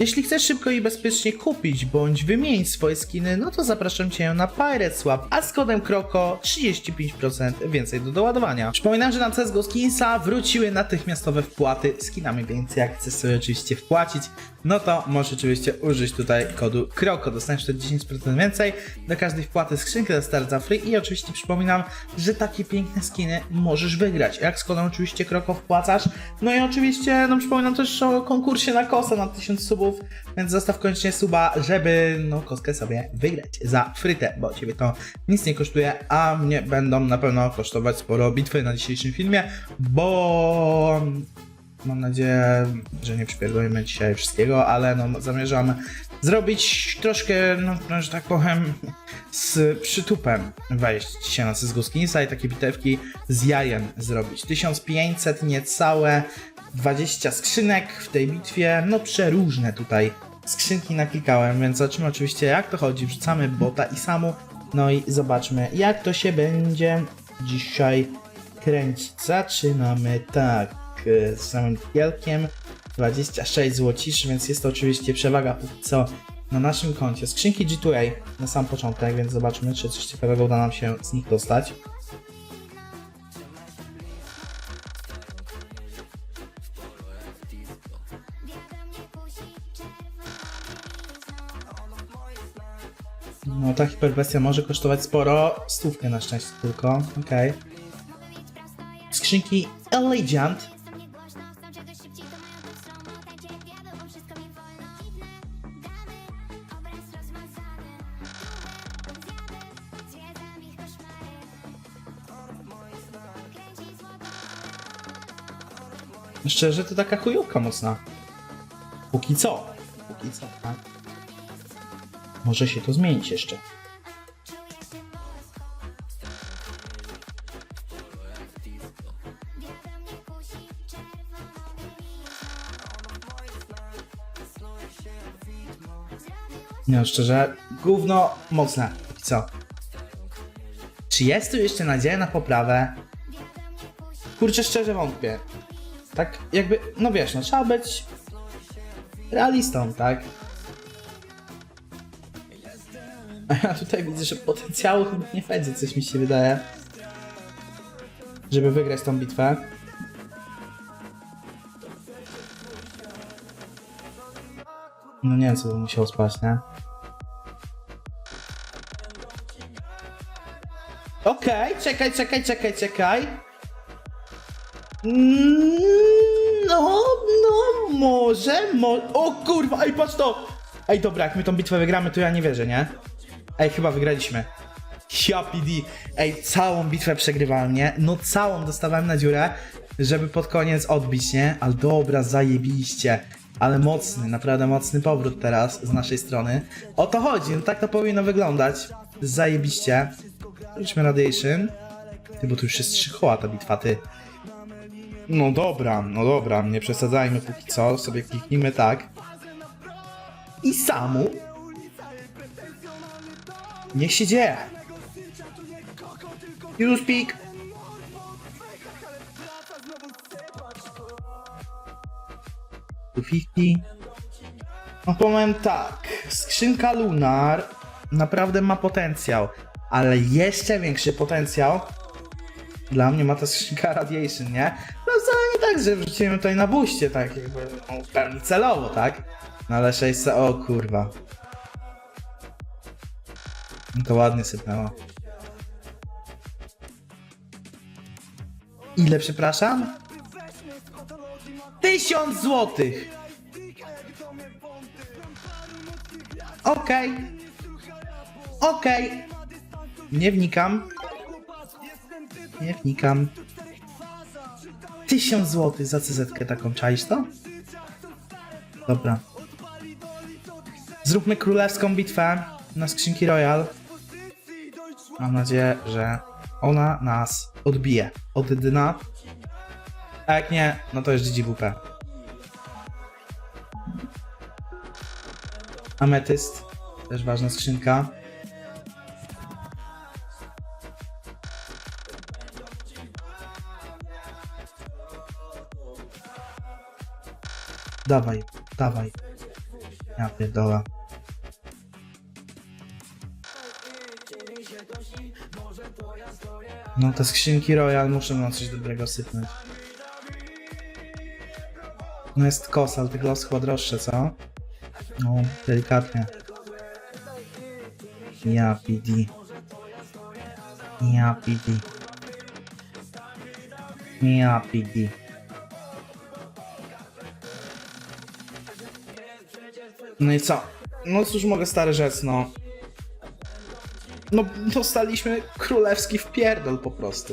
Jeśli chcesz szybko i bezpiecznie kupić bądź wymienić swoje skiny, no to zapraszam Cię na Pirate Swap, a z kodem KROKO 35% więcej do doładowania. Przypominam, że na CSGO Skinsa wróciły natychmiastowe wpłaty skinami, więc jak chcesz sobie oczywiście wpłacić, no to możesz oczywiście użyć tutaj kodu KROKO. Dostaniesz wtedy 10% więcej do każdej wpłaty skrzynkę za start za free i oczywiście przypominam, że takie piękne skiny możesz wygrać. Jak z kodem oczywiście KROKO wpłacasz, no i oczywiście, no przypominam też o konkursie na kosę na 1000 subów, więc zostaw koniecznie suba, żeby no koskę sobie wygrać za frytę, bo ciebie to nic nie kosztuje, a mnie będą na pewno kosztować sporo bitwy na dzisiejszym filmie, bo mam nadzieję, że nie przypierdolimy dzisiaj wszystkiego, ale no zamierzam zrobić troszkę, no że tak powiem, z przytupem wejść dzisiaj na CSGO Skinsa i takie bitewki z jajem zrobić. 1500 niecałe 20 skrzynek w tej bitwie, no przeróżne tutaj skrzynki naklikałem, więc zobaczymy oczywiście jak to chodzi, wrzucamy bota i samu, no i zobaczmy jak to się będzie dzisiaj kręcić. Zaczynamy tak, e, z samym kielkiem, 26 złociszy, więc jest to oczywiście przewaga póki co na naszym koncie. Skrzynki G2A na sam początek, więc zobaczmy czy coś ciekawego uda nam się z nich dostać. No ta hiperbestia może kosztować sporo, stówkę na szczęście tylko, okej. Skrzynki Allegiant. Szczerze, to taka chujówka mocna. Póki co. Póki co, tak? Może się to zmienić jeszcze. No, szczerze, gówno mocne. Co. Czy jest tu jeszcze nadzieja na poprawę? Kurczę, szczerze wątpię. Tak jakby, no wiesz, no trzeba być realistą, tak? A ja tutaj widzę, że potencjału chyba nie będzie, coś mi się wydaje. Żeby wygrać tą bitwę. No nie wiem, co by musiało spać, nie? Okej, czekaj, czekaj, czekaj, czekaj. Mm, No, no, może, mo... O kurwa, ej, patrz to! Ej, dobra, jak my tą bitwę wygramy, to ja nie wierzę, nie? Ej, chyba wygraliśmy. Ja PD. Ej, całą bitwę przegrywałem, nie? No całą dostawałem na dziurę, żeby pod koniec odbić, nie? Ale dobra, zajebiście. Ale mocny, naprawdę mocny powrót teraz z naszej strony. O to chodzi, no tak to powinno wyglądać. Zajebiście. Wróćmy Radiation. Ty, bo tu już jest trzy koła ta bitwa, ty. No dobra, no dobra, nie przesadzajmy póki co, sobie kliknijmy tak. I samu. Niech się dzieje. You speak. 50. No powiem tak, skrzynka Lunar naprawdę ma potencjał, ale jeszcze większy potencjał dla mnie ma ta skrzynka Radiation, nie? No wcale nie tak, że wrzuciłem tutaj na buście, tak jakby no, w pełni celowo, tak? No ale 600, o kurwa. To ładnie sypnęło. Ile przepraszam? Tysiąc złotych! Okej. Okej. Nie wnikam. Nie wnikam. Tysiąc złotych za CZ taką, czaisz to? Dobra. Zróbmy królewską bitwę na skrzynki Royal. Mam nadzieję, że ona nas odbije od dna. A jak nie, no to jest GGWP. Ametyst. Też ważna skrzynka. Dawaj, dawaj. Ja pierdolę. No te skrzynki Royal muszę na coś dobrego sypnąć. No jest kosa, ale tych los chyba droższe, co? No, delikatnie. Ja PD. Ja PD. Ja PD. No i co? No cóż mogę stary rzec, no. No dostaliśmy królewski wpierdol po prostu.